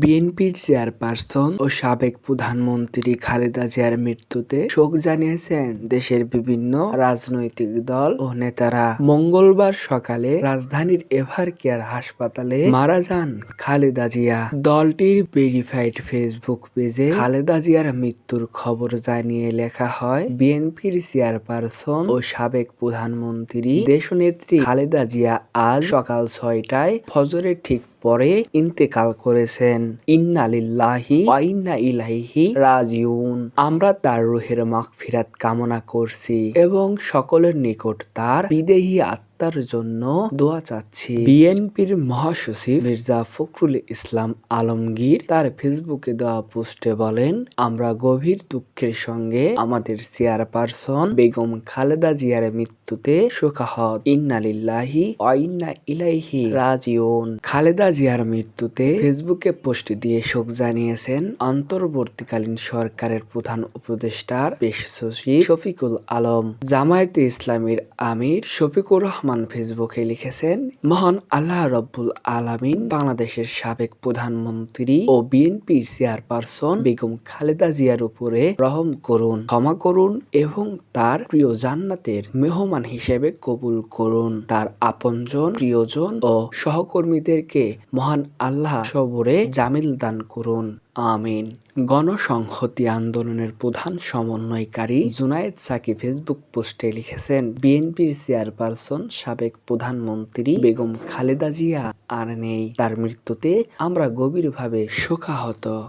বিএনপির চেয়ারপারসন ও সাবেক প্রধানমন্ত্রী খালেদা জিয়ার মৃত্যুতে শোক জানিয়েছেন দেশের বিভিন্ন রাজনৈতিক দল ও নেতারা। মঙ্গলবার সকালে রাজধানীর এভার কেয়ার হাসপাতালে মারা যান খালেদা জিয়া। দলটির ভেরিফাইড ফেসবুক পেজে খালেদা জিয়ার মৃত্যুর খবর জানিয়ে লেখা হয়, বিএনপির চেয়ারপারসন ও সাবেক প্রধানমন্ত্রী দেশনেত্রী খালেদা জিয়া আজ সকাল ছয়টায় ফজরের ঠিক পরে ইন্তেকাল করেছেন। ইন্নালিল্লাহি ইন্না ইলাইহি রাজিউন। আমরা তার রুহের মাগফিরাত কামনা করছি এবং সকলের নিকট তার বিদেহী আত্মার জন্য দোয়া চাচ্ছি। বিএনপির মহাসচিব মির্জা ফখরুল ইসলাম আলমগীর তার ফেসবুকে দেওয়া পোস্টে বলেন, আমরা গভীর দুঃখের সঙ্গে আমাদের চেয়ারপারসন বেগম খালেদা জিয়ার মৃত্যুতে শোকাহত। ইন্না লিল্লাহি ইন্না ইলাইহি রাজিউন। খালেদা জিয়ার মৃত্যুতে ফেসবুকে পোস্ট দিয়ে শোক জানিয়েছেন অন্তর্বর্তীকালীন সরকারের প্রধান উপদেষ্টার পেশ সচিব শফিকুল আলম। জামায়াতে ইসলামীর আমির শফিকুর রহমান ফেসবুকে লিখেছেন, মহান আল্লাহ রব্বুল আলামিন বাংলাদেশের সাবেক প্রধানমন্ত্রী ও বিএনপির চেয়ারপারসন বেগম খালেদা জিয়ার উপরে রহম করুন, ক্ষমা করুন এবং তার প্রিয় জান্নাতের মেহমান হিসেবে কবুল করুন। তার আপনজন, প্রিয়জন ও সহকর্মীদেরকে মহান আল্লাহ সবরে জামিল দান করুন। আমিন। গণসংহতি আন্দোলনের প্রধান সমন্বয়কারী জুনায়েদ সাকি ফেসবুক পোস্টে লিখেছেন, বিএনপির চেয়ারপারসন সাবেক প্রধানমন্ত্রী বেগম খালেদা জিয়া আর নেই। তার মৃত্যুতে আমরা গভীরভাবে শোকাহত।